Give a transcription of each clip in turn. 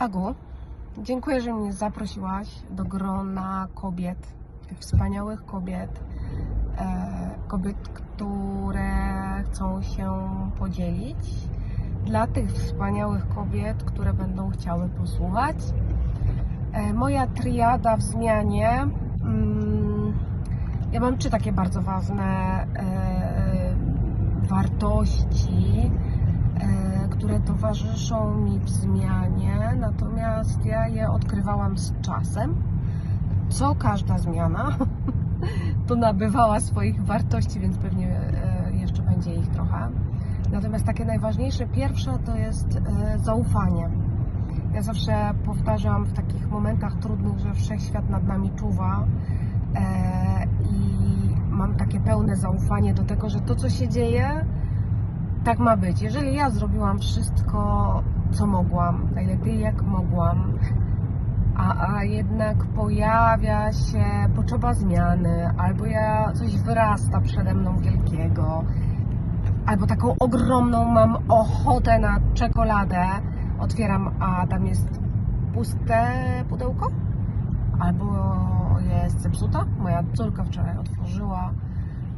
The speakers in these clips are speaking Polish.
Agu, dziękuję, że mnie zaprosiłaś do grona kobiet, wspaniałych kobiet, e, kobiet, które chcą się podzielić, dla tych wspaniałych kobiet, które będą chciały posłuchać. E, moja triada w zmianie. Mm, ja mam trzy takie bardzo ważne e, wartości, które towarzyszą mi w zmianie, natomiast ja je odkrywałam z czasem. Co każda zmiana to nabywała swoich wartości, więc pewnie e, jeszcze będzie ich trochę. Natomiast takie najważniejsze, pierwsze to jest e, zaufanie. Ja zawsze powtarzam w takich momentach trudnych, że wszechświat nad nami czuwa e, i mam takie pełne zaufanie do tego, że to, co się dzieje, tak ma być. Jeżeli ja zrobiłam wszystko, co mogłam, najlepiej jak mogłam, a, a jednak pojawia się potrzeba zmiany, albo ja coś wyrasta przede mną wielkiego, albo taką ogromną mam ochotę na czekoladę, otwieram, a tam jest puste pudełko, albo jest zepsuta. Moja córka wczoraj otworzyła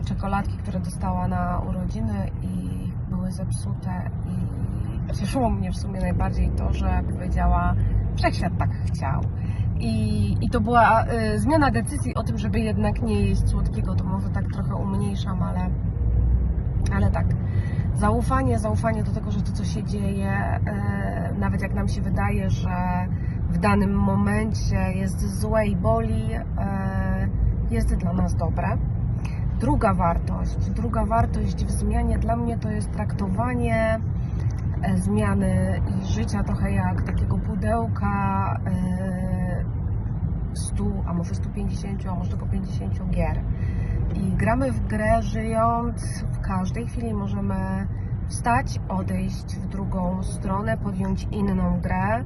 czekoladki, które dostała na urodziny i były zepsute i cieszyło mnie w sumie najbardziej to, że powiedziała wszechświat tak chciał. I, i to była y, zmiana decyzji o tym, żeby jednak nie jeść słodkiego, to może tak trochę umniejszam, ale, ale tak. Zaufanie, zaufanie do tego, że to, co się dzieje, y, nawet jak nam się wydaje, że w danym momencie jest złe i boli, y, jest dla nas dobre. Druga wartość, druga wartość w zmianie dla mnie to jest traktowanie e, zmiany i życia trochę jak takiego pudełka e, 100, a może 150, a może tylko 50 gier. I gramy w grę żyjąc, w każdej chwili możemy wstać, odejść w drugą stronę, podjąć inną grę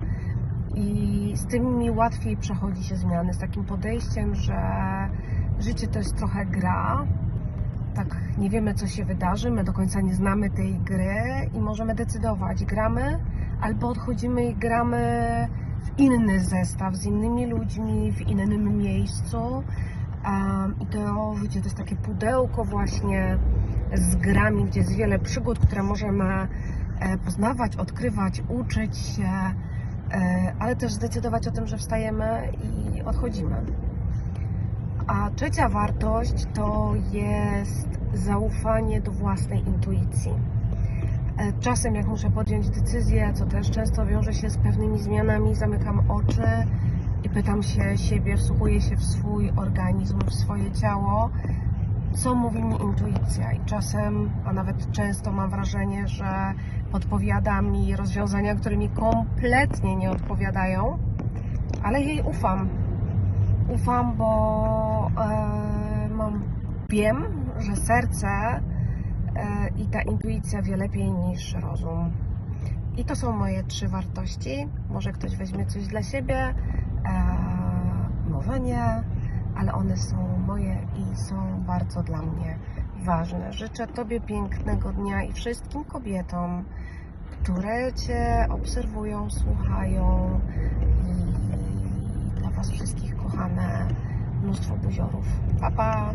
i z tym mi łatwiej przechodzi się zmiany, z takim podejściem, że życie to jest trochę gra, tak nie wiemy, co się wydarzy, my do końca nie znamy tej gry i możemy decydować, gramy albo odchodzimy i gramy w inny zestaw, z innymi ludźmi, w innym miejscu. Um, I to, wiecie, to jest takie pudełko właśnie z grami, gdzie jest wiele przygód, które możemy e, poznawać, odkrywać, uczyć się, e, ale też zdecydować o tym, że wstajemy i odchodzimy. A trzecia wartość to jest zaufanie do własnej intuicji. E, Czasem, jak muszę podjąć decyzję, co też często wiąże się z pewnymi zmianami, zamykam oczy i pytam się siebie, wsłuchuję się w swój organizm, w swoje ciało, co mówi mi intuicja. I czasem, a nawet często mam wrażenie, że podpowiada mi rozwiązania, które mi kompletnie nie odpowiadają, ale jej ufam ufam, bo e, mam, wiem, że serce e, i ta intuicja wie lepiej niż rozum. I to są moje trzy wartości. Może ktoś weźmie coś dla siebie, e, może nie, ale one są moje i są bardzo dla mnie ważne. Życzę Tobie pięknego dnia i wszystkim kobietom, które Cię obserwują, słuchają Was wszystkich kochane mnóstwo buziorów. Pa, pa!